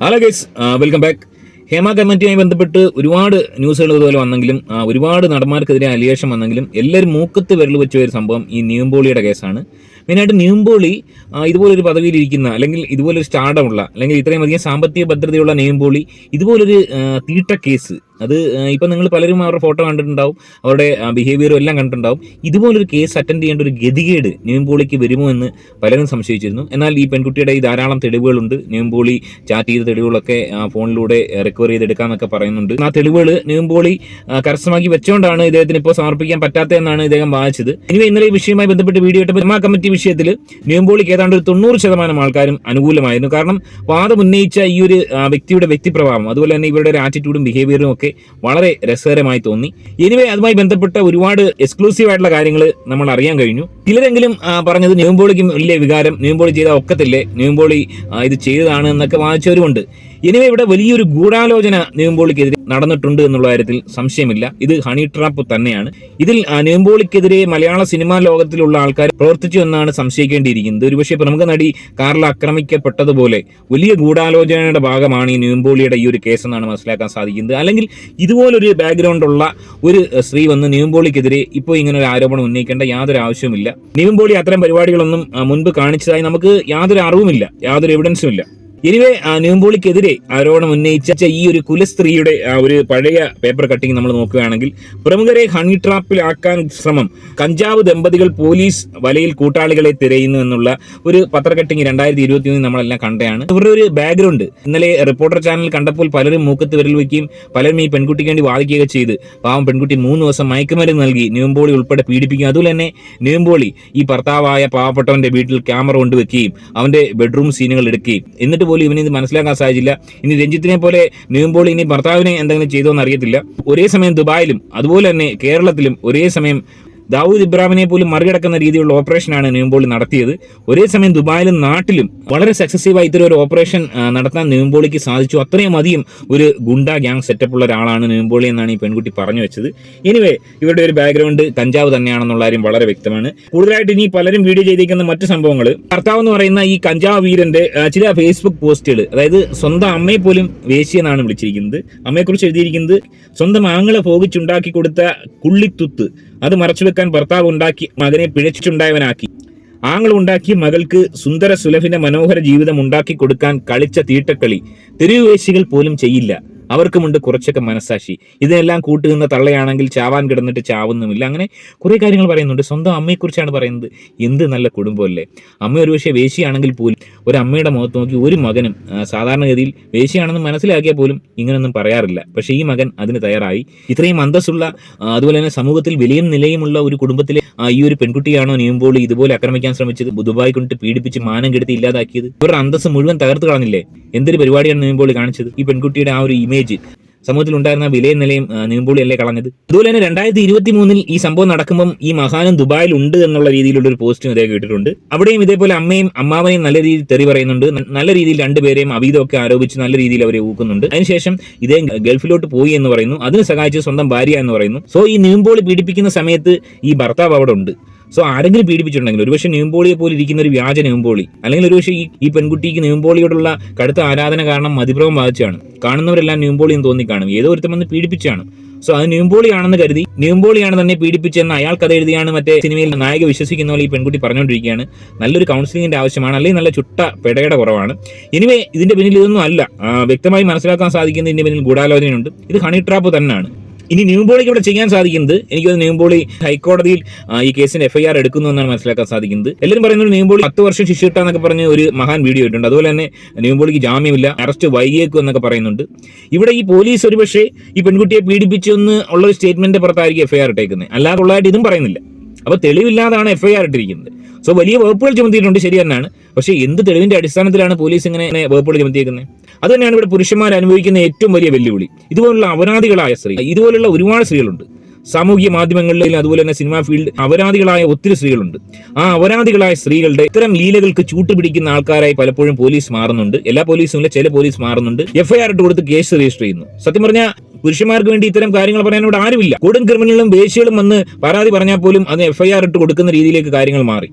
Hello guys welcome back Hema കമ്മിറ്റിയുമായി ബന്ധപ്പെട്ട് ഒരുപാട് ന്യൂസുകൾ ഇതുപോലെ വന്നെങ്കിലും ഒരുപാട് നടന്മാർക്കെതിരെ അലിയേഷം വന്നെങ്കിലും എല്ലാവരും മൂക്കത്ത് വിരൽ വെച്ച ഒരു സംഭവം ഈ നീമ്പോളിയുടെ കേസാണ്. മെയിനായിട്ട് നീമ്പോളി ഇതുപോലൊരു പദവിയിലിരിക്കുന്ന അല്ലെങ്കിൽ ഇതുപോലൊരു സ്റ്റാർഡമുള്ള അല്ലെങ്കിൽ ഇത്രയും അധികം സാമ്പത്തിക ഭദ്രതയുള്ള നീമ്പോളി ഇതുപോലൊരു തീട്ട കേസ് അത് ഇപ്പം നിങ്ങൾ പലരും അവരുടെ ഫോട്ടോ കണ്ടിട്ടുണ്ടാവും അവരുടെ ബിഹേവിയറും എല്ലാം കണ്ടിട്ടുണ്ടാവും. ഇതുപോലൊരു കേസ് അറ്റൻഡ് ചെയ്യേണ്ട ഒരു ഗതികേട് നിവിൻപോളിക്ക് വരുമോ എന്ന് പലരും സംശയിച്ചിരുന്നു. എന്നാൽ ഈ പെൺകുട്ടിയുടെ ഈ ധാരാളം തെളിവുകളുണ്ട്. നിവിൻപോളി ചാറ്റ് ചെയ്ത തെളിവുകളൊക്കെ ഫോണിലൂടെ റിക്കവർ ചെയ്തെടുക്കാമെന്നൊക്കെ പറയുന്നുണ്ട്. ആ തെളിവുകൾ നിവിൻപോളി കരസ്ഥമാക്കി വെച്ചുകൊണ്ടാണ് ഇദ്ദേഹത്തിന് ഇപ്പോൾ സമർപ്പിക്കാൻ പറ്റാത്തതെന്നാണ് ഇദ്ദേഹം വായിച്ചത്. ഇനി ഇന്നലെ ഈ വിഷയവുമായി ബന്ധപ്പെട്ട് വീഡിയോ ഇട്ടപ്പോൾ ജമാ കമ്മിറ്റി വിഷയത്തിൽ നിവിൻപോളിക്ക് ഏതാണ്ട് ഒരു തൊണ്ണൂറ് ശതമാനം ആൾക്കാരും അനുകൂലമായിരുന്നു. കാരണം വാദം ഉന്നയിച്ച ഈ ഒരു വ്യക്തിയുടെ വ്യക്തിപ്രഭാവം അതുപോലെ തന്നെ ഇവരുടെ ആറ്റിറ്റ്യൂഡും ബിഹേവിയറും ഒക്കെ വളരെ രസകരമായി തോന്നി. എനിവേ അതുമായി ബന്ധപ്പെട്ട ഒരുപാട് എക്സ്ക്ലൂസീവ് ആയിട്ടുള്ള കാര്യങ്ങൾ നമ്മൾ അറിയാൻ കഴിഞ്ഞു. ചിലരെങ്കിലും പറഞ്ഞത് ന്യൂംബോളിക്ക് വലിയ വികാരം ന്യൂംബോളി ചെയ്ത ഒക്കത്തില്ലേ? ന്യൂംബോളി ഇത് ചെയ്തതാണ് എന്നൊക്കെ വാദിച്ചവരുമുണ്ട്. എനിവേ ഇവിടെ വലിയൊരു ഗൂഢാലോചന ന്യൂംബോളിക്കെതിരെ നടന്നിട്ടുണ്ട് എന്നുള്ള കാര്യത്തിൽ സംശയമില്ല. ഇത് ഹണി ട്രാപ്പ് തന്നെയാണ്. ഇതിൽ ന്യൂംബോളിക്കെതിരെ മലയാള സിനിമാ ലോകത്തിലുള്ള ആൾക്കാർ പ്രവർത്തിച്ചു എന്നാണ് സംശയിക്കേണ്ടിയിരിക്കുന്നത്. ഒരുപക്ഷെ പ്രമുഖ നടി കാറിൽ ആക്രമിക്കപ്പെട്ടതുപോലെ വലിയ ഗൂഢാലോചനയുടെ ഭാഗമാണ് ഈ ന്യൂംബോളിയുടെ ഈ ഒരു കേസ് എന്നാണ് മനസ്സിലാക്കാൻ സാധിക്കുന്നത്. അല്ലെങ്കിൽ ഇതുപോലൊരു ബാക്ക്ഗ്രൗണ്ടുള്ള ഒരു സ്ത്രീ വന്ന് ന്യൂംബോളിക്കെതിരെ ഇപ്പോൾ ഇങ്ങനെ ഒരു ആരോപണം ഉന്നയിക്കേണ്ട യാതൊരു ആവശ്യവുമില്ല പോളി അത്തരം പരിപാടികളൊന്നും മുൻപ് കാണിച്ചതായി നമുക്ക് യാതൊരു അറിവുമില്ല യാതൊരു എവിഡൻസും ഇല്ല. എനിവേ നീമ്പോളിക്കെതിരെ ആരോപണം ഉന്നയിച്ച ഈ ഒരു കുലസ്ത്രീയുടെ ഒരു പഴയ പേപ്പർ കട്ടിങ് നമ്മൾ നോക്കുകയാണെങ്കിൽ പ്രമുഖരെ ഹണി ട്രാപ്പിലാക്കാൻ ശ്രമം കഞ്ചാവ് ദമ്പതികൾ പോലീസ് വലയിൽ കൂട്ടാളികളെ തിരയുന്നു എന്നുള്ള ഒരു പത്ര കട്ടിങ് രണ്ടായിരത്തി ഇരുപത്തി ഒന്നിൽ നമ്മളെല്ലാം കണ്ടതാണ്. ഇവരുടെ ഒരു ബാക്ക്ഗ്രൗണ്ട് ഇന്നലെ റിപ്പോർട്ടർ ചാനൽ കണ്ടപ്പോൾ പലരും മൂക്കത്ത് വിരൽ വയ്ക്കുകയും പലരും ഈ പെൺകുട്ടിക്ക് വേണ്ടി വാദിക്കുകയൊക്കെ ചെയ്ത്. പാവം പെൺകുട്ടി മൂന്ന് ദിവസം മയക്കുമരുന്ന് നൽകി നീമ്പോളി ഉൾപ്പെടെ പീഡിപ്പിക്കും അതുപോലെ തന്നെ നീമ്പോളി ഈ ഭർത്താവായ പാവപ്പെട്ടവന്റെ വീട്ടിൽ ക്യാമറ കൊണ്ടുവെക്കുകയും അവന്റെ ബെഡ്റൂം സീനുകൾ എടുക്കുകയും. എന്നിട്ട് പോലും ഇവന് ഇത് മനസ്സിലാക്കാൻ സാധിച്ചില്ല. ഇനി രഞ്ജിത്തിനെ പോലെ നീമ്പോൾ ഇനി ഭർത്താവിനെ എന്തെങ്കിലും ചെയ്തോ എന്ന് അറിയത്തില്ല. ഒരേ സമയം ദുബായിലും അതുപോലെ തന്നെ കേരളത്തിലും ഒരേ സമയം ദാവൂദ് ഇബ്രാഹിമിനെ പോലും മറികടക്കുന്ന രീതിയിലുള്ള ഓപ്പറേഷനാണ് നിയംപോളി നടത്തിയത്. ഒരേ സമയം ദുബായിലും നാട്ടിലും വളരെ സക്സസീവായി ഇത്തരം ഒരു ഓപ്പറേഷൻ നടത്താൻ നിയംപോളിക്ക് സാധിച്ചു. അത്രയും അധികം ഒരു ഗുണ്ട ഗ്യാങ് സെറ്റപ്പ് ഉള്ള ഒരാളാണ് നിയംപോളി എന്നാണ് ഈ പെൺകുട്ടി പറഞ്ഞു വെച്ചത്. എനിവേ ഇവരുടെ ഒരു ബാക്ക്ഗ്രൗണ്ട് കഞ്ചാവ് തന്നെയാണെന്നുള്ള കാര്യം വളരെ വ്യക്തമാണ്. കൂടുതലായിട്ട് ഇനി പലരും വീഡിയോ ചെയ്തിരിക്കുന്ന മറ്റു സംഭവങ്ങൾ ഭർത്താവ് എന്ന് പറയുന്ന ഈ കഞ്ചാവ് വീരന്റെ ചില ഫേസ്ബുക്ക് പോസ്റ്റുകൾ അതായത് സ്വന്തം അമ്മയെ പോലും വേശി എന്നാണ് വിളിച്ചിരിക്കുന്നത്. അമ്മയെക്കുറിച്ച് എഴുതിയിരിക്കുന്നത് സ്വന്തം ആങ്ങളെ ഭോഗിച്ചുണ്ടാക്കി കൊടുത്ത കുള്ളിത്തുത്ത് അത് മറച്ചുവെക്കാൻ ഭർത്താവ് ഉണ്ടാക്കി മകനെ പിഴച്ചിട്ടുണ്ടായവനാക്കി. ആങ്ങൾ ഉണ്ടാക്കി മകൾക്ക് സുന്ദര സുലഭിന്റെ മനോഹര ജീവിതം ഉണ്ടാക്കി കൊടുക്കാൻ കളിച്ച തീട്ടക്കളി. തെരുവുവേശികൾ പോലും ചെയ്യില്ല. അവർക്കുമുണ്ട് കുറച്ചൊക്കെ മനസ്സാക്ഷി. ഇതിനെല്ലാം കൂട്ടുനിന്ന തള്ളയാണെങ്കിൽ ചാവാൻ കിടന്നിട്ട് ചാവുന്നുമില്ല. അങ്ങനെ കുറേ കാര്യങ്ങൾ പറയുന്നുണ്ട്. സ്വന്തം അമ്മയെക്കുറിച്ചാണ് പറയുന്നത്. എന്ത് നല്ല കുടുംബമല്ലേ. അമ്മ ഒരു പക്ഷേ വേശിയാണെങ്കിൽ പോലും ഒരു അമ്മയുടെ മുഖത്ത് നോക്കി ഒരു മകനും സാധാരണഗതിയിൽ വേശിയാണെന്ന് മനസ്സിലാക്കിയാൽ പോലും ഇങ്ങനൊന്നും പറയാറില്ല. പക്ഷേ ഈ മകൻ അതിന് തയ്യാറായി. ഇത്രയും അന്തസ്സുള്ള അതുപോലെ തന്നെ സമൂഹത്തിൽ വിലയും നിലയുമുള്ള ഒരു കുടുംബത്തിലെ ഈ ഒരു പെൺകുട്ടിയാണോ നിയുമ്പോൾ ഇതുപോലെ ആക്രമിക്കാൻ ശ്രമിച്ചത് ദുബായ് കൊണ്ട് പീഡിപ്പിച്ച് മാനം കെടുത്തി ഇല്ലാതാക്കിയത്? ഇവരുടെ അന്തസ് മുഴുവൻ തകർത്ത് കളഞ്ഞില്ലേ? എന്തൊരു പരിപാടിയാണ് നിയുമ്പോൾ കാണിച്ചത്? ഈ പെൺകുട്ടിയുടെ ആ ഒരു ഇമേജ് സമൂഹത്തിൽ ഉണ്ടായിരുന്ന വിലയും നിലയും നീമ്പോളി അല്ലേ കളഞ്ഞത്? അതുപോലെ തന്നെ രണ്ടായിരത്തി ഇരുപത്തി മൂന്നിൽ ഈ സംഭവം നടക്കുമ്പം ഈ മഹാനും ദുബായിൽ ഉണ്ട് എന്നുള്ള രീതിയിലുള്ള ഒരു പോസ്റ്റും ഇദ്ദേഹം കേട്ടിട്ടുണ്ട് അവിടെയും ഇതേപോലെ അമ്മയും അമ്മാവനെയും നല്ല രീതിയിൽ തെറി പറയുന്നുണ്ട്. നല്ല രീതിയിൽ രണ്ടുപേരെയും അവീതമൊക്കെ ആരോപിച്ച് നല്ല രീതിയിൽ അവരെ ഊക്കുന്നുണ്ട്. അതിനുശേഷം ഇദ്ദേഹം ഗൾഫിലോട്ട് പോയി എന്ന് പറയുന്നു. അതിന് സഹായിച്ച് സ്വന്തം ഭാര്യ എന്ന് പറയുന്നു. സോ ഈ നീമ്പോളി പീഡിപ്പിക്കുന്ന സമയത്ത് ഈ ഭർത്താവ് അവിടെ ഉണ്ട്. സോ ആരെങ്കിലും പീഡിപ്പിച്ചിട്ടുണ്ടെങ്കിൽ ഒരുപക്ഷെ ന്യൂംബോളിയെ പോലെ ഇരിക്കുന്ന ഒരു വ്യാജ ന്യൂംബോളി അല്ലെങ്കിൽ ഒരുപക്ഷെ ഈ പെൺകുട്ടിക്ക് ന്യൂംബോളിയോടുള്ള കടുത്ത ആരാധന കാരണം മതിഭ്രമം ബാധിച്ചാണ് കാണുന്നവരെല്ലാം ന്യൂംബോളി എന്ന് തോന്നിക്കാണും. ഏതോ ഒരുത്തം വന്ന് പീഡിപ്പിച്ചാണ്. സോ അത് ന്യൂംബോളിയാണെന്ന് കരുതി ന്യൂംബോളിയാണ് തന്നെ പീഡിപ്പിച്ചെന്ന് അയാൾ കഥ എഴുതിയാണ് മറ്റേ സിനിമയിൽ നായക വിശ്വസിക്കുന്ന പോലെ ഈ പെൺകുട്ടി പറഞ്ഞുകൊണ്ടിരിക്കുകയാണ്. നല്ലൊരു കൗൺസിലിംഗിന്റെ ആവശ്യമാണ് അല്ലെങ്കിൽ നല്ല ചുട്ട പെടയുടെ കുറവാണ്. ഇനിവേ ഇതിന്റെ പിന്നിൽ ഇതൊന്നും അല്ല. വ്യക്തമായി മനസ്സിലാക്കാൻ സാധിക്കുന്ന ഇതിന്റെ പിന്നിൽ ഗൂഢാലോചനയുണ്ട്. ഇത് ഹണി ട്രാപ്പ് തന്നെയാണ്. ഇനി ന്യൂബോളിക്ക് ഇവിടെ ചെയ്യാൻ സാധിക്കുന്നത് എനിക്ക് ന്യൂബോളി ഹൈക്കോടതിയിൽ ഈ കേസിന് എഫ്ഐആർ എടുക്കുന്നു എന്നാണ് മനസ്സിലാക്കാൻ സാധിക്കുന്നത്. എല്ലാവരും പറയുന്നത് ന്യൂബോളി പത്ത് വർഷം ശിക്ഷ കിട്ടാന്നൊക്കെ പറഞ്ഞ് ഒരു മഹാൻ വീഡിയോ ഇട്ടുണ്ട് അതുപോലെ തന്നെ ന്യൂബോളിക്ക് ജാമ്യമില്ല അറസ്റ്റ് വൈകിയേക്കും എന്നൊക്കെ പറയുന്നുണ്ട്. ഇവിടെ ഈ പോലീസ് ഒരുപക്ഷെ ഈ പെൺകുട്ടിയെ പീഡിപ്പിച്ചെന്ന് ഉള്ള ഒരു സ്റ്റേറ്റ്മെന്റ് പുറത്തായിരിക്കും എഫ്ഐആർ ഇട്ടേക്കുന്നത്. അല്ലാതെ ഉള്ളതായിട്ട് ഇതും പറയുന്നില്ല. അപ്പൊ തെളിവില്ലാതാണ് എഫ്ഐആർ ഇട്ടിരിക്കുന്നത്. സോ വലിയ വകുപ്പുകൾ ചുമത്തിയിട്ടുണ്ട് ശരി തന്നെയാണ്. പക്ഷേ എന്ത് തെളിവിന്റെ അടിസ്ഥാനത്തിലാണ് പോലീസ് ഇങ്ങനെ വകുപ്പുകൾ ചുമത്തിയേക്കുന്നത് അത് തന്നെയാണ് ഇവിടെ പുരുഷന്മാർ അനുഭവിക്കുന്ന ഏറ്റവും വലിയ വെല്ലുവിളി. ഇതുപോലുള്ള അപരാധികളായ സ്ത്രീ ഇതുപോലുള്ള ഒരുപാട് സ്ത്രീകളുണ്ട്. സാമൂഹ്യ മാധ്യമങ്ങളിൽ അതുപോലെ തന്നെ സിനിമാ ഫീൽഡ് അപരാധികളായ ഒത്തിരി സ്ത്രീകളുണ്ട്. ആ അപരാധികളായ സ്ത്രീകളുടെ ഇത്തരം ലീലകൾക്ക് ചൂട്ടുപിടിക്കുന്ന ആൾക്കാരായി പലപ്പോഴും പോലീസ് മാറുന്നുണ്ട്. എല്ലാ പോലീസും ഇല്ല ചില പോലീസ് മാറുന്നുണ്ട്. എഫ്ഐആർ ഇട്ട് കൊടുത്ത് കേസ് രജിസ്റ്റർ ചെയ്യുന്നു. സത്യം പറഞ്ഞാൽ പുരുഷന്മാർക്ക് വേണ്ടി ഇത്തരം കാര്യങ്ങൾ പറയാൻ ഇവിടെ ആരുമില്ല. കൊടും ക്രിമിനലും വേശ്യകളും വന്ന് പരാതി പറഞ്ഞാൽ പോലും അത് എഫ്ഐആർ ഇട്ട് കൊടുക്കുന്ന രീതിയിലേക്ക് കാര്യങ്ങൾ മാറി.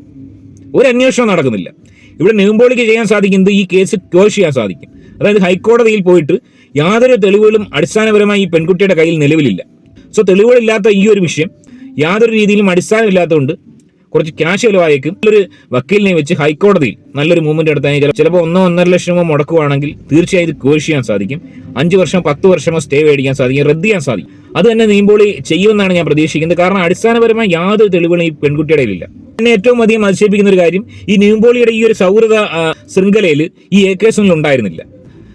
ഒരു അന്വേഷണം നടക്കുന്നില്ല. ഇവിടെ നെയ്മ്പോളിക്ക് ചെയ്യാൻ സാധിക്കുന്നത് ഈ കേസ് ക്ലോസ് ചെയ്യാൻ സാധിക്കും. അതായത് ഹൈക്കോടതിയിൽ പോയിട്ട് യാതൊരു തെളിവുകളും അടിസ്ഥാനപരമായി ഈ പെൺകുട്ടിയുടെ കയ്യിൽ നിലവിലില്ല. സോ തെളിവുകളില്ലാത്ത ഈ ഒരു വിഷയം യാതൊരു രീതിയിലും അടിസ്ഥാനമില്ലാത്തതുകൊണ്ട് കുറച്ച് ക്യാഷ് ചിലവായേക്കും. നല്ലൊരു വക്കീലിനെ വെച്ച് ഹൈക്കോടതിയിൽ നല്ലൊരു മൂവ്മെന്റ് എടുത്താൽ ചിലപ്പോൾ ഒന്നോ ഒന്നര ലക്ഷമോ മുടക്കുവാണെങ്കിൽ തീർച്ചയായും ഇത് ക്ലോസ് ചെയ്യാൻ സാധിക്കും. അഞ്ച് വർഷം പത്ത് വർഷമോ സ്റ്റേ മേടിക്കാൻ സാധിക്കും റദ്ദ് ചെയ്യാൻ സാധിക്കും. അത് തന്നെ നീമ്പോളി ചെയ്യുമെന്നാണ് ഞാൻ പ്രതീക്ഷിക്കുന്നത്. കാരണം അടിസ്ഥാനപരമായി യാതൊരു തെളിവുകളും ഈ പെൺകുട്ടിയുടെ ഇല്ല എന്നെ ഏറ്റവും അധികം അതിശയിപ്പിക്കുന്ന ഒരു കാര്യം ഈ നീമ്പോളിയുടെ ഈ ഒരു സൗഹൃദ ശൃംഖലയിൽ ഈ എ കേസിൽ ഉണ്ടായിരുന്നില്ല.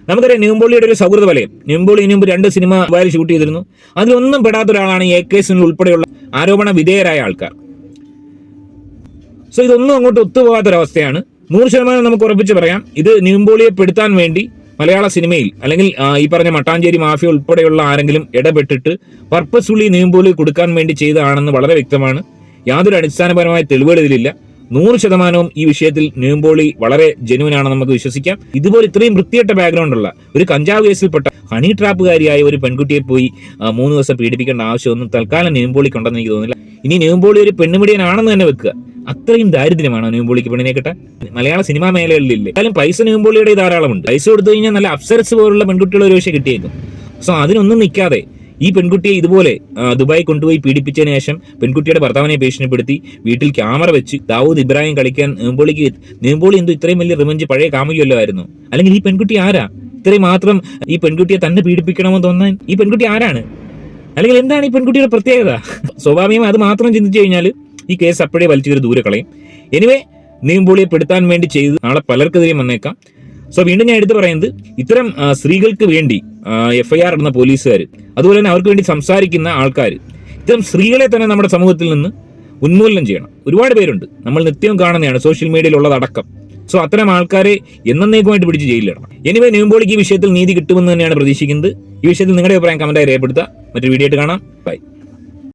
നമുക്കറിയാം ന്യൂംബോളിയുടെ ഒരു സൗഹൃദ വലയം. ന്യൂംബോളി ഇനി മുമ്പ് രണ്ട് സിനിമ വാരി ഷൂട്ട് ചെയ്തിരുന്നു. അതിലൊന്നും പെടാത്ത ഒരാളാണ് ഈ കെ സുനിൽ ഉൾപ്പെടെയുള്ള ആരോപണ വിധേയരായ ആൾക്കാർ. സോ ഇതൊന്നും അങ്ങോട്ട് ഒത്തുപോകാത്തൊരവസ്ഥയാണ്. നൂറ് ശതമാനം നമുക്ക് ഉറപ്പിച്ച് പറയാം. ഇത് ന്യൂംബോളിയെ പെടുത്താൻ വേണ്ടി മലയാള സിനിമയിൽ അല്ലെങ്കിൽ ഈ പറഞ്ഞ മട്ടാഞ്ചേരി മാഫിയ ഉൾപ്പെടെയുള്ള ആരെങ്കിലും ഇടപെട്ടിട്ട് പർപ്പസ്ഫുള്ളി നീമ്പൂലി കൊടുക്കാൻ വേണ്ടി ചെയ്തതാണെന്ന് വളരെ വ്യക്തമാണ്. യാതൊരു അടിസ്ഥാനപരമായ തെളിവുകൾ ഇതിലില്ല. നൂറ് ശതമാനവും ഈ വിഷയത്തിൽ നീമ്പോളി വളരെ ജെനുവിനാണ് നമുക്ക് വിശ്വസിക്കാം. ഇതുപോലെ ഇത്രയും വൃത്തികെട്ട ബാക്ക്ഗ്രൗണ്ട് ഉള്ള ഒരു കഞ്ചാവ് കേസിൽപ്പെട്ട ഹണി ട്രാപ്പുകാരിയായ ഒരു പെൺകുട്ടിയെ പോയി മൂന്ന് ദിവസം പീഡിപ്പിക്കേണ്ട ആവശ്യമൊന്നും തൽക്കാലം നീമ്പോളിക്കുണ്ടെന്ന് എനിക്ക് തോന്നുന്നില്ല. ഇനി നീമ്പോളി ഒരു പെണ്ണുമിടിയനാണെന്ന് തന്നെ വെക്കുക. അത്രയും ദാരിദ്ര്യമാണ് ന്യൂംബോളിക്ക് പെണ്ണിനെ കിട്ടാൻ. മലയാള സിനിമാ മേഖലകളിലില്ലേ? എന്തായാലും പൈസ ധാരാളം ധാരാളമുണ്ട്. പൈസ കൊടുത്തു കഴിഞ്ഞാൽ നല്ല അപ്സരസ് പോലുള്ള പെൺകുട്ടികൾ ഒരു പക്ഷേ കിട്ടിയേക്കും. സോ അതിനൊന്നും നിൽക്കാതെ ഈ പെൺകുട്ടിയെ ഇതുപോലെ ദുബായി കൊണ്ടുപോയി പീഡിപ്പിച്ചതിന് ശേഷം പെൺകുട്ടിയുടെ ഭർത്താവിനെ ഭീഷണിപ്പെടുത്തി വീട്ടിൽ ക്യാമറ വെച്ച് ദാവൂദ് ഇബ്രാഹിം കളിക്കാൻ നീമ്പോളിക്ക് നീമ്പോളി എന്തോ ഇത്രയും വലിയ റിവഞ്ച് പഴയ കാമുകയല്ലോ ആയിരുന്നു. അല്ലെങ്കിൽ ഈ പെൺകുട്ടി ആരാ? ഇത്രയും മാത്രം ഈ പെൺകുട്ടിയെ തന്നെ പീഡിപ്പിക്കണമെന്ന് തോന്നാൻ ഈ പെൺകുട്ടി ആരാണ്? അല്ലെങ്കിൽ എന്താണ് ഈ പെൺകുട്ടിയുടെ പ്രത്യേകത? സ്വാഭാവികം അത് മാത്രം ചിന്തിച്ചു കഴിഞ്ഞാൽ ഈ കേസ് അപ്പോഴേ വലിച്ചൊരു ദൂരെ കളയും. എനിവേ നീമ്പൂളിയെ പെടുത്താൻ വേണ്ടി ചെയ്ത് നാളെ പലർക്കെതിരെയും വന്നേക്കാം. സോ വീണ്ടും ഞാൻ എടുത്തു പറയുന്നത് ഇത്തരം സ്ത്രീകൾക്ക് വേണ്ടി എഫ് ഐ ആർ ഇടുന്ന പോലീസുകാർ അതുപോലെ തന്നെ അവർക്ക് വേണ്ടി സംസാരിക്കുന്ന ആൾക്കാർ ഇത്തരം സ്ത്രീകളെ തന്നെ നമ്മുടെ സമൂഹത്തിൽ നിന്ന് ഉന്മൂലനം ചെയ്യണം. ഒരുപാട് പേരുണ്ട്. നമ്മൾ നിത്യവും കാണുന്നതാണ് സോഷ്യൽ മീഡിയയിലുള്ളതടക്കം. സോ അത്തരം ആൾക്കാരെ എന്നേക്കുമായിട്ട് പിടിച്ച് ജയിലിലിടണം. എനിവേ നീമ്പോളിക്ക് ഈ വിഷയത്തിൽ നീതി കിട്ടുമെന്ന് തന്നെയാണ് പ്രതീക്ഷിക്കുന്നത്. ഈ വിഷയത്തിൽ നിങ്ങളുടെ അഭിപ്രായം കമന്റായി രേഖപ്പെടുത്തുക. മറ്റൊരു വീഡിയോ ആയിട്ട് കാണാം. ബൈ